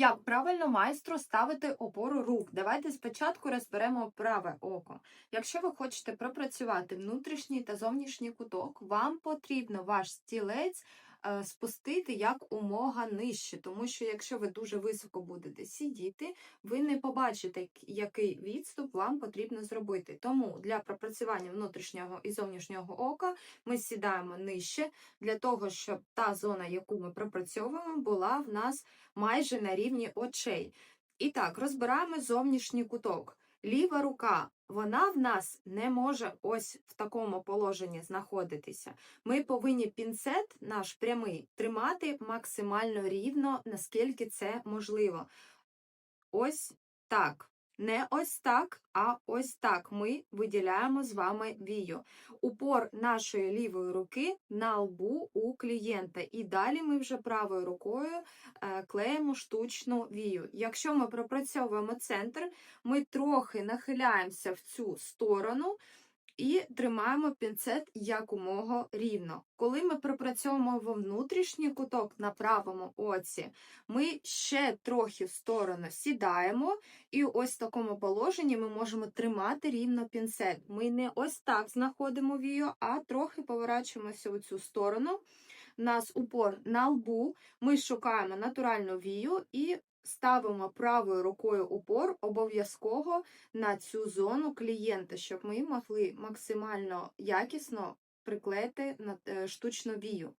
Як правильно майстру ставити опору рук? Давайте спочатку розберемо праве око. Якщо ви хочете пропрацювати внутрішній та зовнішній куток, вам потрібно ваш стілець спустити як умога нижче, тому що якщо ви дуже високо будете сидіти, ви не побачите, який відступ вам потрібно зробити. Тому для пропрацювання внутрішнього і зовнішнього ока ми сідаємо нижче для того, щоб та зона, яку ми пропрацьовуємо, була в нас майже на рівні очей. І так, розбираємо зовнішній куток. Ліва рука, вона в нас не може ось в такому положенні знаходитися. Ми повинні пінцет наш прямий тримати максимально рівно, наскільки це можливо. Ось так. Не ось так, а ось так ми виділяємо з вами вію. Упор нашої лівої руки на лбу у клієнта. І далі ми вже правою рукою е, клеїмо штучну вію. Якщо ми пропрацьовуємо центр, ми трохи нахиляємося в цю сторону і тримаємо пінцет якомога рівно. Коли ми пропрацьовуємо во внутрішній куток на правому оці, ми ще трохи в сторону сідаємо, і ось в такому положенні ми можемо тримати рівно пінцет. Ми не ось так знаходимо вію, а трохи поворачуємося в цю сторону. У нас упор на лбу, ми шукаємо натуральну вію і ставимо правою рукою упор обов'язково на цю зону клієнта, щоб ми могли максимально якісно приклеїти е, штучну вію.